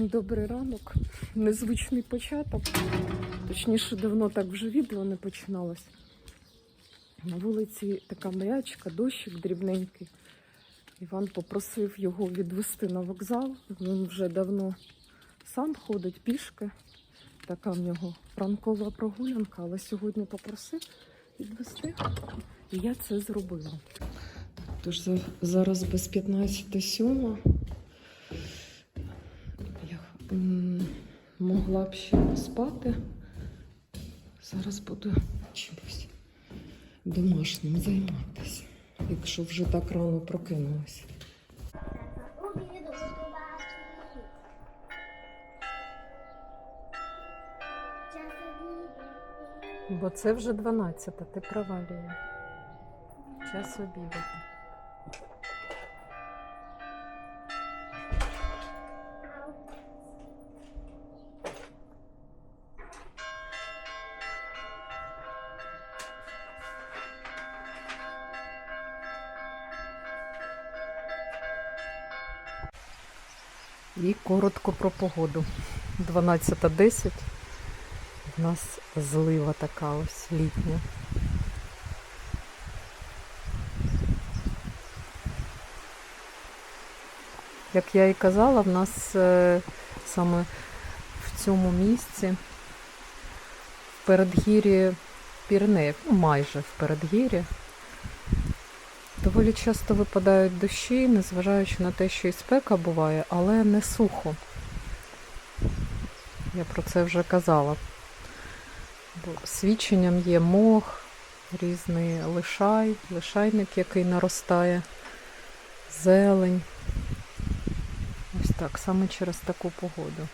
Всім добрий ранок. Незвичний початок. Точніше, давно так вже відео не починалось. На вулиці така маячка, дощик дрібненький. Іван попросив його відвести на вокзал. Він вже давно сам ходить пішки. Така в нього ранкова прогулянка, але сьогодні попросив відвести. І я це зробила. Тож за- зараз без 15.07. Могла б ще поспати. Зараз буду чимось домашнім займатися, якщо вже так рано прокинулася. Бо це вже 12, ти права, Лія. Час обіду. Коротко про погоду. 12.10. У нас злива така ось літня. Як я і казала, в нас е, саме в цьому місці в передгір'ї Пірнеїв, ну майже в передгір'ї, доволі часто випадають дощі, незважаючи на те, що і спека буває, але не сухо. Я про це вже казала. Бо свідченням є мох, різний лишай, лишайник, який наростає, зелень. Ось так, саме через таку погоду.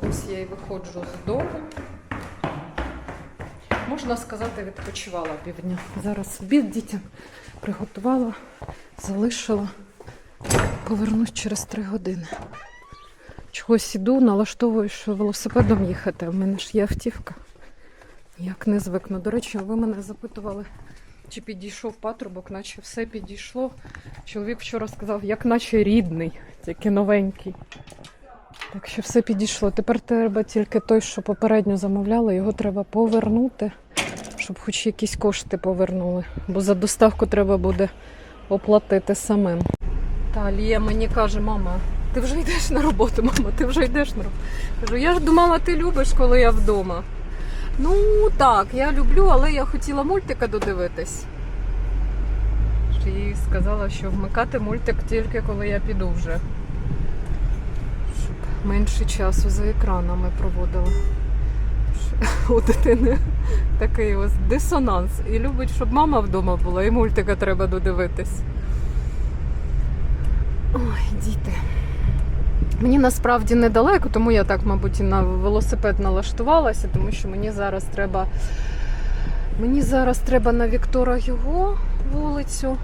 Ось я і виходжу з дому. Можна сказати, відпочивала півдня. Зараз обід дітям приготувала, залишила. Повернусь через три години. Чогось іду, налаштовую, що велосипедом їхати. в мене ж є автівка. Як не звикну. До речі, ви мене запитували, чи підійшов патрубок, наче все підійшло. Чоловік вчора сказав, як наче рідний, тільки новенький. Так що все підійшло. Тепер треба тільки той, що попередньо замовляли, його треба повернути, щоб хоч якісь кошти повернули. Бо за доставку треба буде оплатити самим. Та Лія мені каже, мама, ти вже йдеш на роботу, мама, ти вже йдеш на роботу. Кажу, я ж думала, ти любиш, коли я вдома. Ну так, я люблю, але я хотіла мультика додивитись. Їй сказала, що вмикати мультик тільки коли я піду вже. Щоб менше часу за екранами проводила. У дитини такий ось дисонанс. І любить, щоб мама вдома була, і мультика треба додивитись. Ой, діти. Мені насправді недалеко, тому я так, мабуть, і на велосипед налаштувалася, тому що мені зараз треба. Мені зараз треба на Віктора його вулицю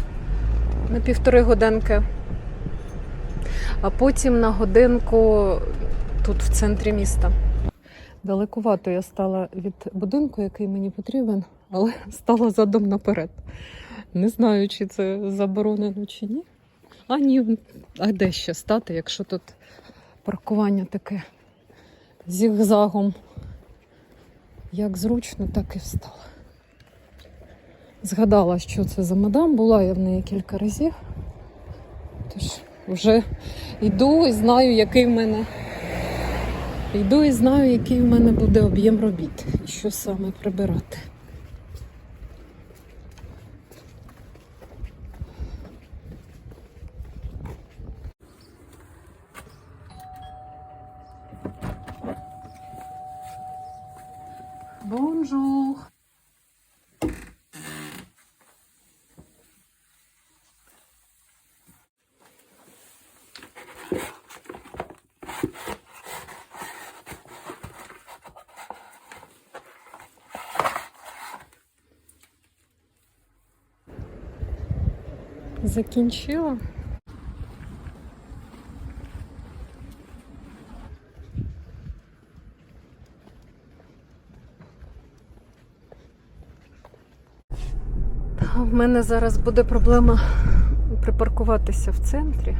на півтори годинки. А потім на годинку тут в центрі міста. Далекувато я стала від будинку, який мені потрібен, але стала задом наперед. Не знаю, чи це заборонено чи ні. А ні, а де ще стати, якщо тут паркування таке зігзагом. Як зручно, так і встала. Згадала, що це за мадам, була я в неї кілька разів. Тож вже йду і знаю, який в мене. Йду і знаю, який в мене буде об'єм робіт і що саме прибирати. Бонжур. Закінчила. В мене зараз буде проблема припаркуватися в центрі.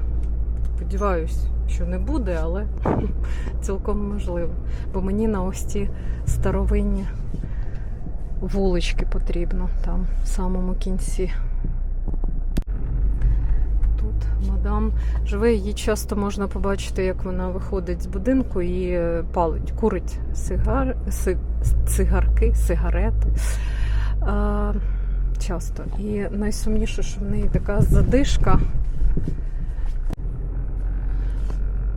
Сподіваюсь, що не буде, але цілком можливо. Бо мені на ось ці старовинні вулички потрібно там в самому кінці. Мадам живе, її часто можна побачити, як вона виходить з будинку і е, палить, курить сигар, си, цигарки, сигарети. А, часто. І найсумніше, що в неї така задишка.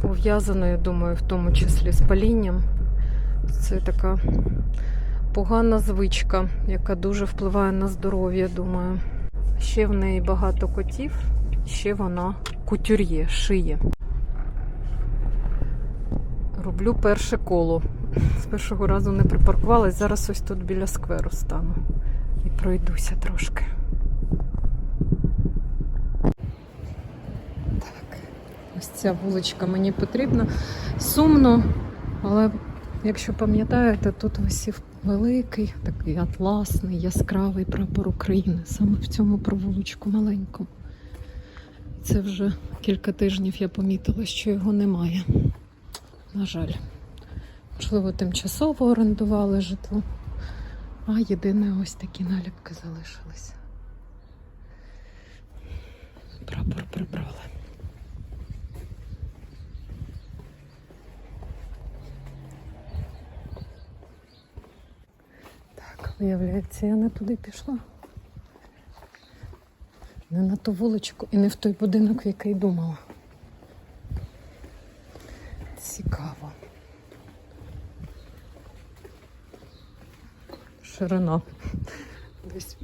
Пов'язана, я думаю, в тому числі з палінням. Це така погана звичка, яка дуже впливає на здоров'я, думаю. Ще в неї багато котів, ще вона кутюр'є, шиє. Роблю перше коло. З першого разу не припаркувалась, зараз ось тут біля скверу стану і пройдуся трошки. Так, ось ця вуличка мені потрібна. Сумно, але якщо пам'ятаєте, тут висів великий, такий атласний, яскравий прапор України, саме в цьому провулочку маленькому. Це вже кілька тижнів я помітила, що його немає. На жаль. Можливо, тимчасово орендували житло. А єдине ось такі наліпки залишилися. Прапор прибрали. Так, виявляється, я не туди пішла. Не на ту вуличку і не в той будинок, який думала. Цікаво. Ширина. Десь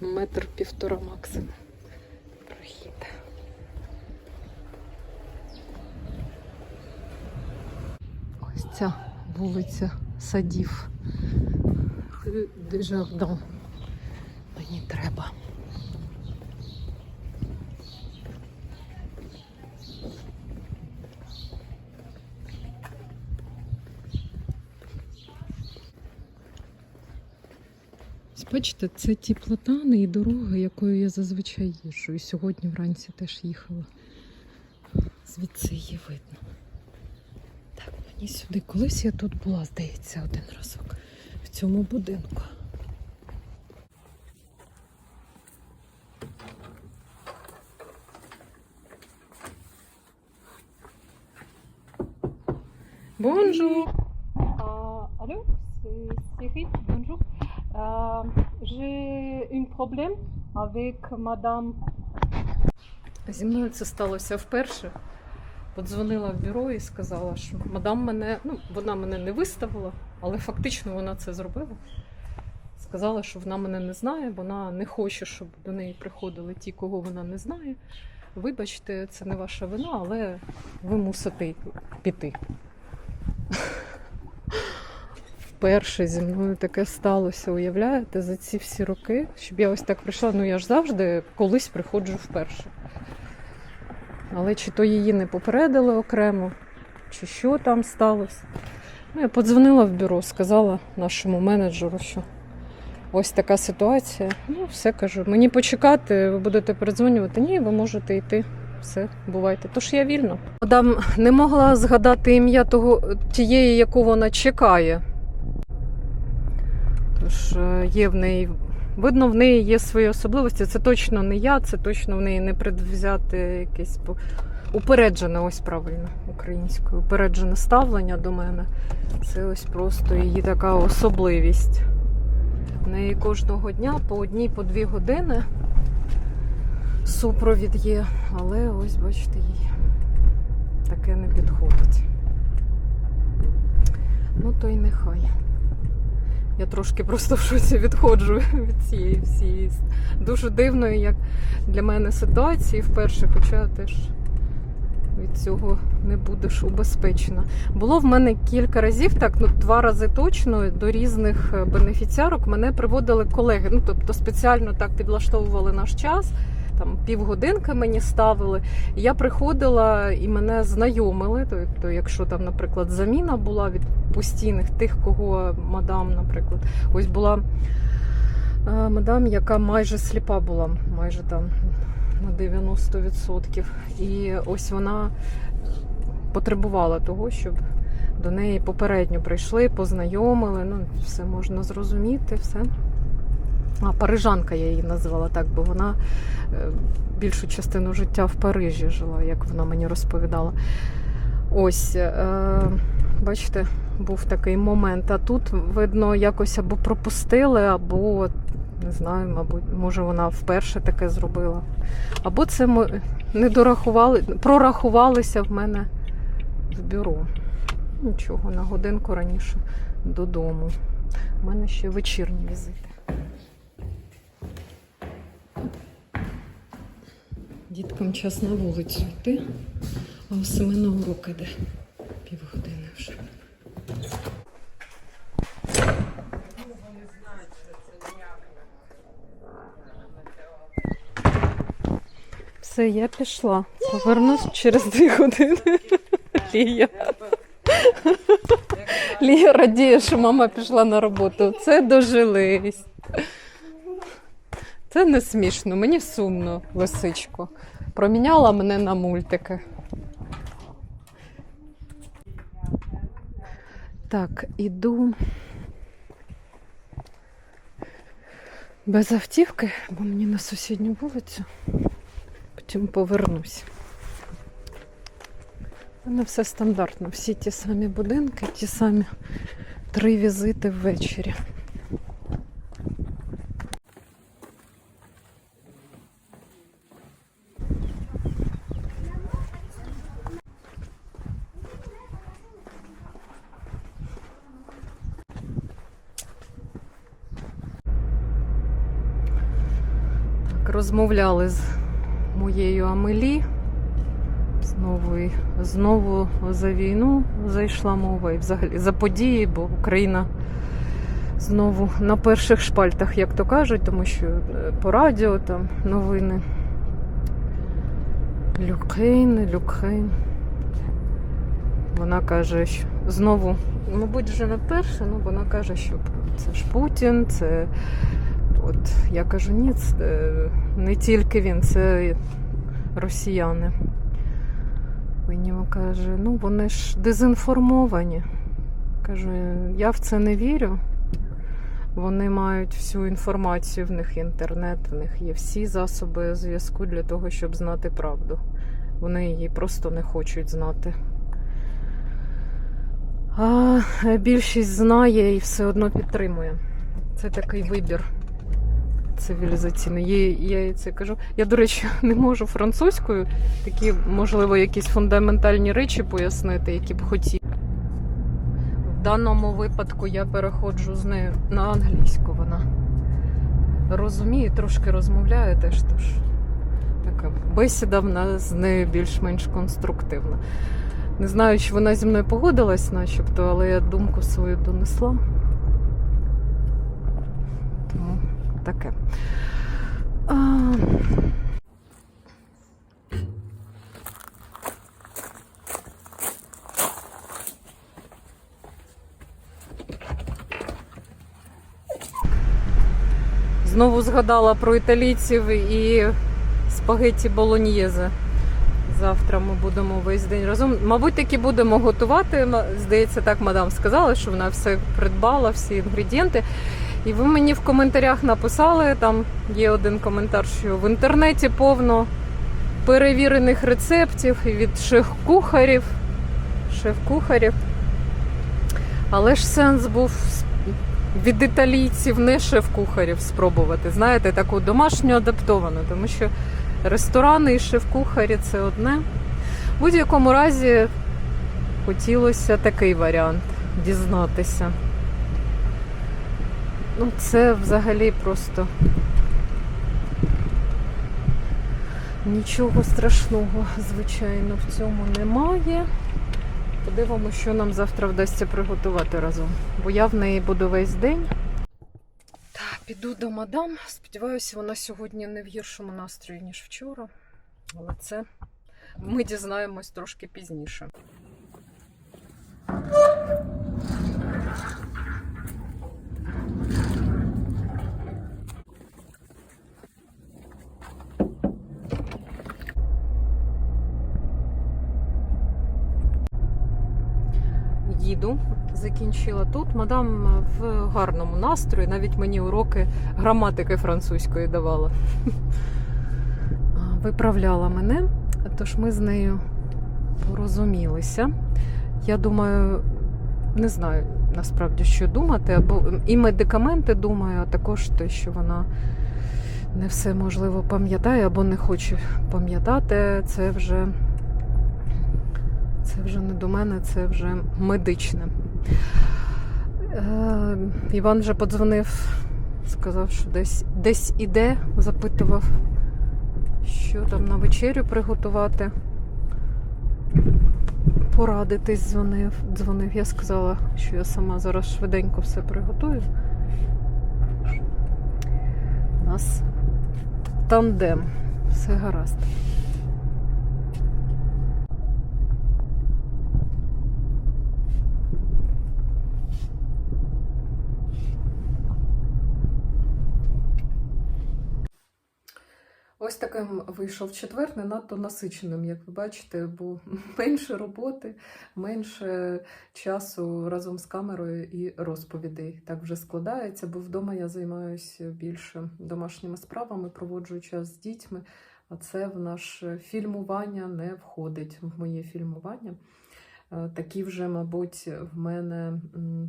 метр півтора максимум. Прохід. Ось ця вулиця садів. Дежардан. Мені треба. Ось Бачите, це ті платани і дорога, якою я зазвичай їжджу. І сьогодні вранці теж їхала. Звідси її видно. Так, мені сюди. Колись я тут була, здається, один разок в цьому будинку. Euh, allô, c'est Cyril. Bonjour. Euh, J'ai un problème avec madame. Зі мною це сталося вперше. Подзвонила в бюро і сказала, що мадам мене, ну, вона мене не виставила, але фактично вона це зробила. Сказала, що вона мене не знає, вона не хоче, щоб до неї приходили ті, кого вона не знає. Вибачте, це не ваша вина, але ви мусите піти. Вперше зі мною таке сталося, уявляєте, за ці всі роки, щоб я ось так прийшла. Ну я ж завжди колись приходжу вперше. Але чи то її не попередили окремо, чи що там сталося. Ну, я подзвонила в бюро, сказала нашому менеджеру, що ось така ситуація. Ну, все кажу. Мені почекати, ви будете передзвонювати. Ні, ви можете йти. Все, бувайте. Тож я вільно. Мадам не могла згадати ім'я того тієї, яку вона чекає. Тож е, є в неї. Видно, в неї є свої особливості. Це точно не я, це точно в неї не предвзяти якесь упереджене, ось правильно українською. Упереджене ставлення до мене. Це ось просто її така особливість. В неї кожного дня по одній, по дві години супровід є, але ось бачите, їй таке не підходить. Ну, то й нехай. Я трошки просто в шоці відходжу від цієї всієї дуже дивної, як для мене ситуації вперше, хоча теж від цього не будеш убезпечена. Було в мене кілька разів, так, ну два рази точно до різних е, бенефіціарок мене приводили колеги. Ну, тобто спеціально так підлаштовували наш час, там півгодинки мені ставили. Я приходила і мене знайомили. Тобто, якщо там, наприклад, заміна була від постійних тих, кого мадам, наприклад, ось була е, мадам, яка майже сліпа була, майже там на 90%. І ось вона потребувала того, щоб до неї попередньо прийшли, познайомили. Ну, все можна зрозуміти, все. А парижанка я її назвала так, бо вона е, більшу частину життя в Парижі жила, як вона мені розповідала. Ось, е, бачите, був такий момент. А тут, видно, якось або пропустили, або не знаю, мабуть, може вона вперше таке зробила. Або це ми не дорахували, прорахувалися в мене в бюро. Нічого, на годинку раніше додому. У мене ще вечірні візити. Діткам час на вулицю йти, а у семи на урок іде. Півгодини вже. Все, я пішла. Повернусь через дві години. Лія. Лія радіє, що мама пішла на роботу. Це дожились. Це не смішно, мені сумно, лисичко. Проміняла мене на мультики. Так, іду без автівки, бо мені на сусідню вулицю. Потім повернусь. У мене все стандартно. Всі ті самі будинки, ті самі три візити ввечері. Так, розмовляли з моєю Амелі. Знову, і- знову за війну зайшла мова і взагалі за події, бо Україна знову на перших шпальтах, як то кажуть, тому що е, по радіо там новини. Люкейн, Люкейн. Вона каже, що знову, мабуть, вже не перше, але вона каже, що це ж Путін, це от я кажу, ні, це е, не тільки він, це росіяни. Він йому каже, ну вони ж дезінформовані. Кажу, я в це не вірю. Вони мають всю інформацію, в них інтернет, в них є всі засоби зв'язку для того, щоб знати правду. Вони її просто не хочуть знати. А більшість знає і все одно підтримує. Це такий вибір цивілізаційний. Є, я їй це кажу. Я, до речі, не можу французькою такі, можливо, якісь фундаментальні речі пояснити, які б хотів. В даному випадку я переходжу з нею на англійську. Вона розуміє, трошки розмовляє теж. Тож така бесіда в нас з нею більш-менш конструктивна. Не знаю, чи вона зі мною погодилась, начебто, але я думку свою донесла. Тому таке. А... Знову згадала про італійців і спагетті болоньєзе. Завтра ми будемо весь день разом. Мабуть, таки будемо готувати. Здається, так мадам сказала, що вона все придбала, всі інгредієнти. І ви мені в коментарях написали, там є один коментар, що в інтернеті повно перевірених рецептів від шеф-кухарів. Шеф-кухарів. Але ж сенс був від італійців, не шеф-кухарів спробувати. Знаєте, таку домашню адаптовану, тому що ресторани і шеф-кухарі це одне. В будь-якому разі хотілося такий варіант дізнатися. Ну, це взагалі просто нічого страшного, звичайно, в цьому немає. Подивимося, що нам завтра вдасться приготувати разом. Бо я в неї буду весь день. Так, Піду до мадам. Сподіваюся, вона сьогодні не в гіршому настрої, ніж вчора. Але це ми дізнаємось трошки пізніше. Їду. Закінчила тут. Мадам в гарному настрої, навіть мені уроки граматики французької давала. Виправляла мене, тож ми з нею порозумілися. Я думаю, не знаю насправді, що думати, або і медикаменти думаю, а також те, що вона не все можливо пам'ятає або не хоче пам'ятати, це вже. Це вже не до мене, це вже медичне. Е, Іван вже подзвонив, сказав, що десь, десь іде, запитував, що там на вечерю приготувати. Порадитись дзвонив. дзвонив. Я сказала, що я сама зараз швиденько все приготую. У нас тандем. Все гаразд. Ось таким вийшов четвер, не надто насиченим, як ви бачите, бо менше роботи, менше часу разом з камерою і розповідей. Так вже складається, бо вдома я займаюся більше домашніми справами, проводжу час з дітьми, а це в наше фільмування не входить в моє фільмування. Е, Такі вже, мабуть, в мене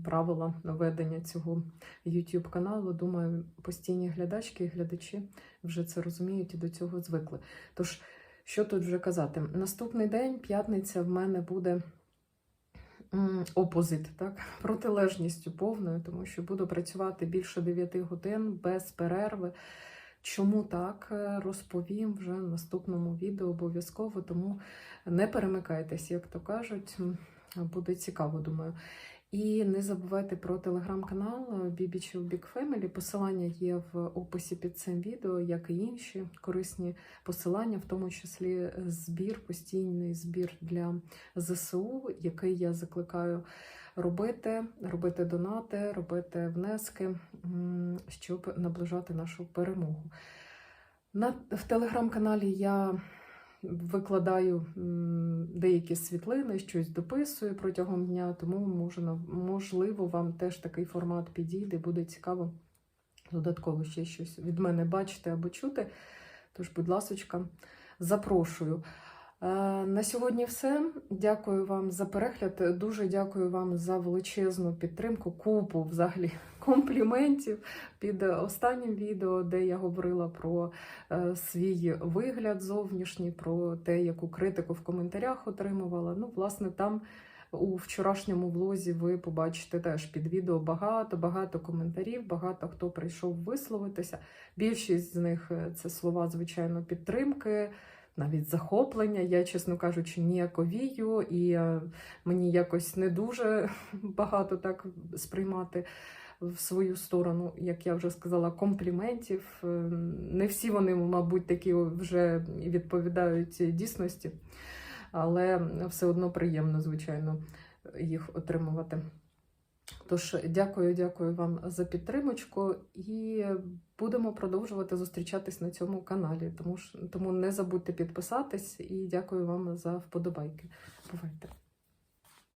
правила ведення цього YouTube каналу. Думаю, постійні глядачки і глядачі вже це розуміють і до цього звикли. Тож, що тут вже казати? Наступний день, п'ятниця, в мене буде опозит, так? протилежністю повною, тому що буду працювати більше 9 годин без перерви. Чому так, е, розповім вже в наступному відео обов'язково, тому не перемикайтесь, як то кажуть, буде цікаво, думаю. І не забувайте про телеграм-канал BB Chill Big Family. Посилання є в описі під цим відео, як і інші корисні посилання, в тому числі збір, постійний збір для ЗСУ, який я закликаю робити, робити донати, робити внески, щоб наближати нашу перемогу. На, в телеграм-каналі я викладаю деякі світлини, щось дописую протягом дня, тому можна, можливо, вам теж такий формат підійде, буде цікаво додатково ще щось від мене бачити або чути. Тож, будь ласочка, запрошую. Е, На сьогодні все. Дякую вам за перегляд. Дуже дякую вам за величезну підтримку, купу взагалі компліментів під останнім відео, де я говорила про е, свій вигляд зовнішній, про те, яку критику в коментарях отримувала. Ну, власне, там у вчорашньому влозі ви побачите теж під відео багато-багато коментарів, багато хто прийшов висловитися. Більшість з них е, це слова, звичайно, підтримки. Навіть захоплення, я, чесно кажучи, ніяковію, і е, мені якось не дуже багато так сприймати в свою сторону, як я вже сказала, компліментів. Е, Не всі вони, мабуть, такі вже відповідають дійсності, але все одно приємно, звичайно, їх отримувати. Тож, дякую, дякую вам за підтримочку і будемо продовжувати зустрічатись на цьому каналі. Тому, ж- тому не забудьте підписатись і дякую вам за вподобайки. Бувайте!